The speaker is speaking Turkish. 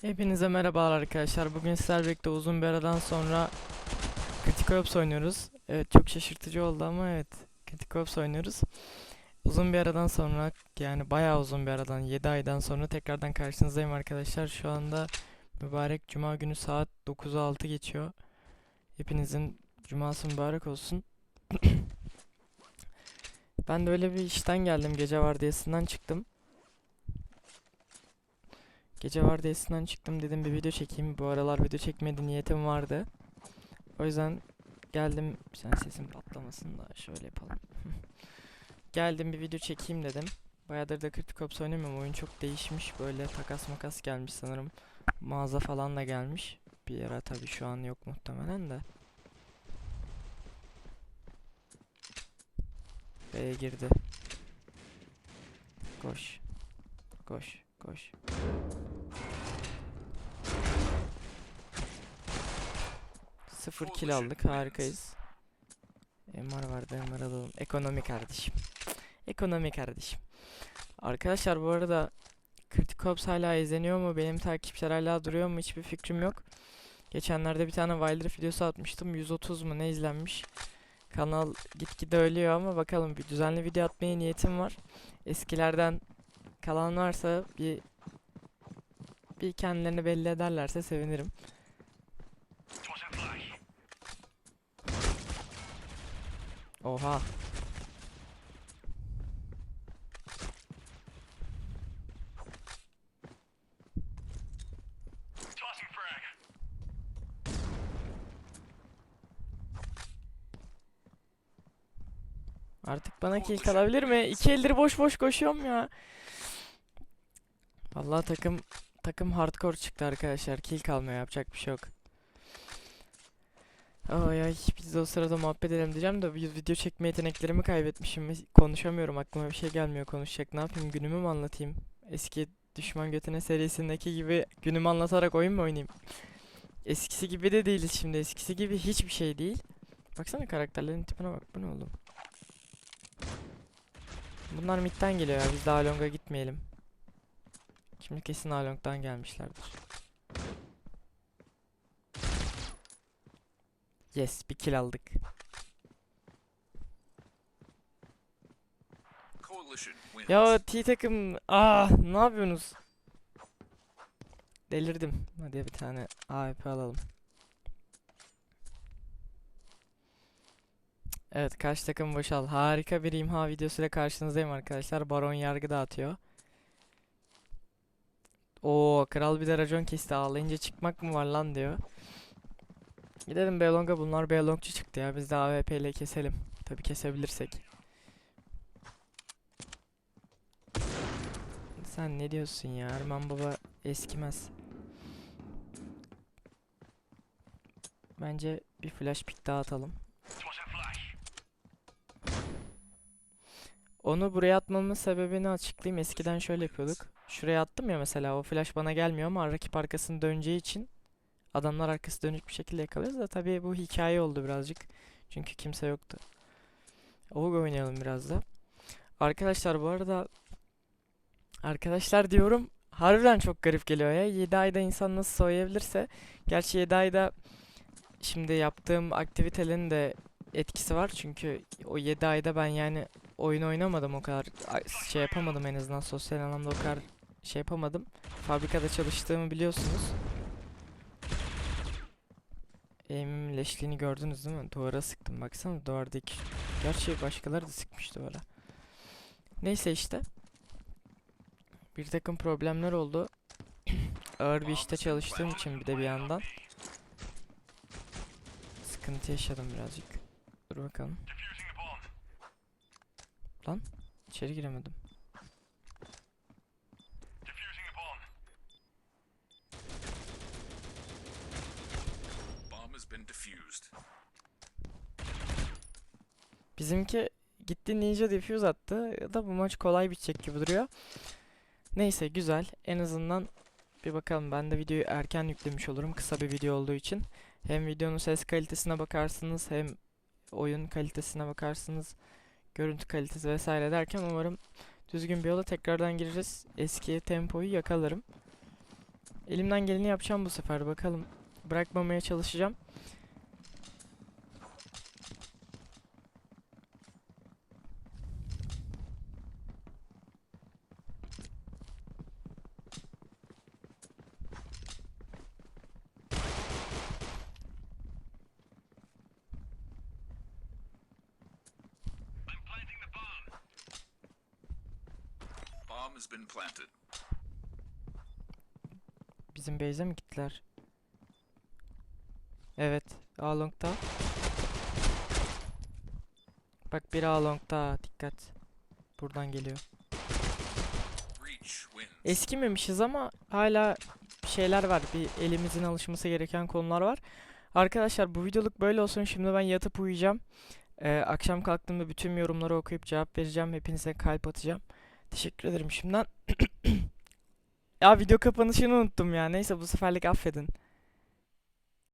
Hepinize merhabalar arkadaşlar. Bugün sizlerle uzun bir aradan sonra Critical Ops oynuyoruz. Evet çok şaşırtıcı oldu ama evet Critical Ops oynuyoruz. Uzun bir aradan sonra yani bayağı uzun bir aradan 7 aydan sonra tekrardan karşınızdayım arkadaşlar. Şu anda mübarek cuma günü saat 9'u 6 geçiyor. Hepinizin cuması mübarek olsun. ben de öyle bir işten geldim. Gece vardiyasından çıktım. Gece vardiyasından çıktım dedim bir video çekeyim. Bu aralar video çekmedi niyetim vardı. O yüzden geldim. Sen sesim patlamasın da şöyle yapalım. geldim bir video çekeyim dedim. Bayağıdır da Critical Ops oynamıyorum. Oyun çok değişmiş. Böyle takas makas gelmiş sanırım. Mağaza falan da gelmiş. Bir ara tabii şu an yok muhtemelen de. B'ye girdi. Koş. Koş. Koş. Sıfır kill aldık. Harikayız. MR vardı. MR alalım. Ekonomi kardeşim. Ekonomi kardeşim. Arkadaşlar bu arada Critical Ops hala izleniyor mu? Benim takipçiler hala duruyor mu? Hiçbir fikrim yok. Geçenlerde bir tane Wilder videosu atmıştım. 130 mu ne izlenmiş. Kanal gitgide ölüyor ama bakalım bir düzenli video atmaya niyetim var. Eskilerden kalan varsa bir bir kendilerini belli ederlerse sevinirim. Oha. Artık bana kill kalabilir mi? İki eldir boş boş koşuyorum ya. Vallahi takım takım hardcore çıktı arkadaşlar. Kill kalmıyor yapacak bir şey yok. Ay ay biz de o sırada muhabbet edelim diyeceğim de vi- video çekme yeteneklerimi kaybetmişim. Konuşamıyorum aklıma bir şey gelmiyor konuşacak. Ne yapayım günümü mü anlatayım? Eski Düşman Götüne serisindeki gibi günümü anlatarak oyun mu oynayayım? Eskisi gibi de değiliz şimdi. Eskisi gibi hiçbir şey değil. Baksana karakterlerin tipine bak. Bu ne oğlum? Bunlar midden geliyor ya. Biz de Along'a gitmeyelim. Şimdi kesin Along'dan gelmişlerdir. Yes, bir kill aldık. Ya T takım, ah ne yapıyorsunuz? Delirdim. Hadi bir tane AWP alalım. Evet, karşı takım boşal. Harika bir imha videosuyla karşınızdayım arkadaşlar. Baron yargı dağıtıyor. Oo, kral bir de racon kesti. Ağlayınca çıkmak mı var lan diyor. Gidelim Belong'a. Bunlar Belong'cu çıktı ya. Biz de AWP ile keselim. Tabi kesebilirsek. Sen ne diyorsun ya? Erman Baba eskimez. Bence bir flash pick daha atalım. Onu buraya atmamın sebebini açıklayayım. Eskiden şöyle yapıyorduk. Şuraya attım ya mesela o flash bana gelmiyor ama rakip arkasını döneceği için adamlar arkası dönük bir şekilde yakalıyoruz da tabii bu hikaye oldu birazcık. Çünkü kimse yoktu. Ovg oynayalım biraz da. Arkadaşlar bu arada Arkadaşlar diyorum harbiden çok garip geliyor ya. 7 ayda insan nasıl soyabilirse. Gerçi 7 ayda şimdi yaptığım aktivitelerin de etkisi var. Çünkü o 7 ayda ben yani oyun oynamadım o kadar şey yapamadım en azından sosyal anlamda o kadar şey yapamadım. Fabrikada çalıştığımı biliyorsunuz. Eğimimin leşliğini gördünüz değil mi? Duvara sıktım baksana duvardaki. Gerçi başkaları da sıkmış duvara. Neyse işte. Bir takım problemler oldu. Ağır bir işte çalıştığım için bir de bir yandan. Sıkıntı yaşadım birazcık. Dur bakalım. Lan içeri giremedim. Bizimki gitti ninja defuse attı. Da bu maç kolay bitecek gibi duruyor. Neyse güzel. En azından bir bakalım. Ben de videoyu erken yüklemiş olurum. Kısa bir video olduğu için. Hem videonun ses kalitesine bakarsınız hem oyun kalitesine bakarsınız. Görüntü kalitesi vesaire derken umarım düzgün bir yola tekrardan gireriz. Eski tempoyu yakalarım. Elimden geleni yapacağım bu sefer bakalım. Bırakmamaya çalışacağım. Bizim base'e mi gittiler? Evet. A long'da. Bak bir A long'da. Dikkat. Buradan geliyor. Eskimemişiz ama hala şeyler var. Bir elimizin alışması gereken konular var. Arkadaşlar bu videoluk böyle olsun. Şimdi ben yatıp uyuyacağım. Ee, akşam kalktığımda bütün yorumları okuyup cevap vereceğim. Hepinize kalp atacağım. Teşekkür ederim şimdiden. ya video kapanışını unuttum ya. Neyse bu seferlik affedin.